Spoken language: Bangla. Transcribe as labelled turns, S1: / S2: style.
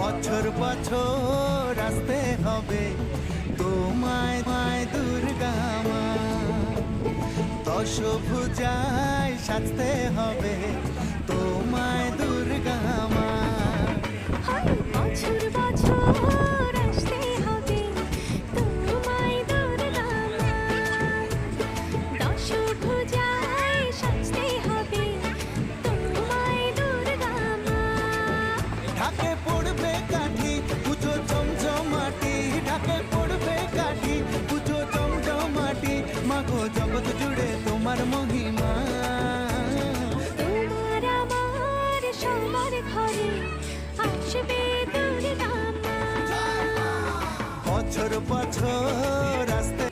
S1: বছর বছর আসতে হবে। তোমায় মায় দুর্গা মা। দশ সাজতে হবে। তোমায় দুর্গা মা।
S2: বছর বছর আসতে হবে। তোমায় দুর্গা মা। দশ ভুজায় সাজতে হবে। তোমায় দুর্গা মা।
S1: ঢাকে মাগো জগৎ জুড়ে তোমার মহিমা।
S2: তোমার
S1: বছর বছর আসতে